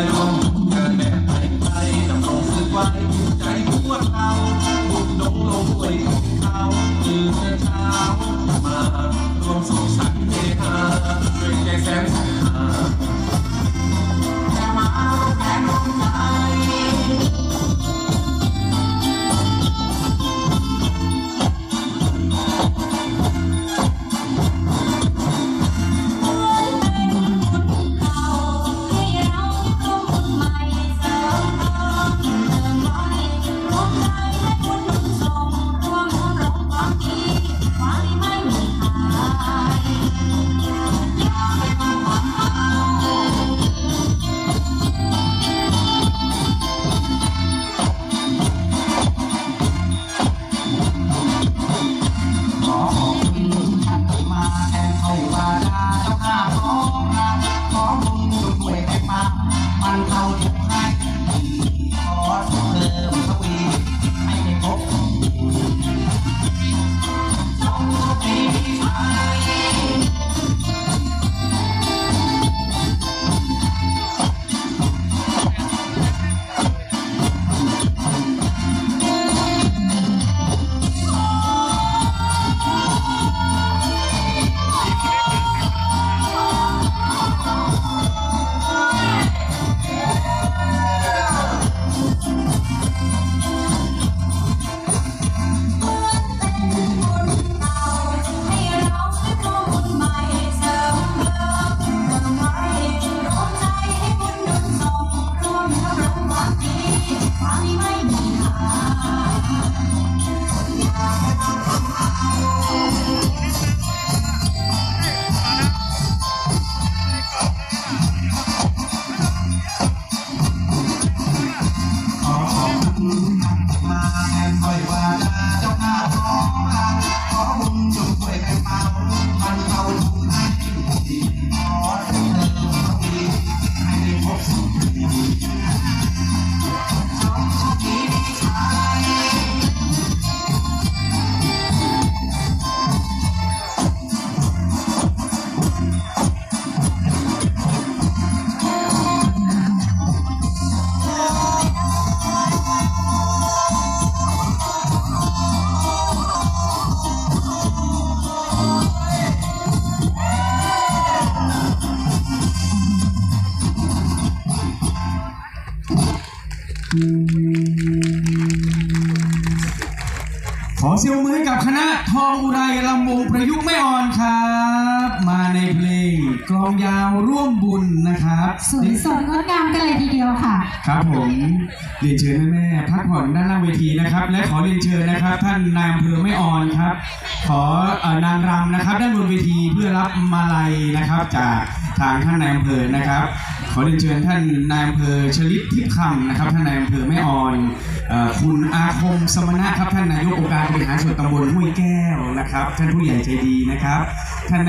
ายของผมเธอแนบไปไปจำคงสึกไวใจพวเราบุกดงลวยของเขาตื่นเช้ามารวมสงสารเฮฮาด้วยใจแสนสา เขาทุกให้ ขอเสียงมือให้กับคณะทองอุไรลำวงประยุกต์ไม่อ่อนครับ มาในเพลงกลองยาวร่วมบุญนะครับสวยสดงดงามกันเลยทีเดียวค่ะ ครับผมเรียนเชิญแม่ๆพักผ่อนด้านล่างเวทีนะครับ และขอเรียนเชิญนะครับ ท่านนายอำเภอไม่อ่อนครับ ขอเอ่อนางรำนะครับ ด้านบนเวทีเพื่อรับมาลัยนะครับจากทางท่านนายอำเภอนะครับ ขอเรียนเชิญท่านนายอำเภอชลิตทิพย์คำนะครับ ท่านนายอำเภอไม่อ่อนเอ่อคุณอาคมสมณะครับท่านนายกองค์การบริหารส่วนตำบลห้วยแก้วนะครับ ท่านผู้ใหญ่ใจดีนะครับท่าน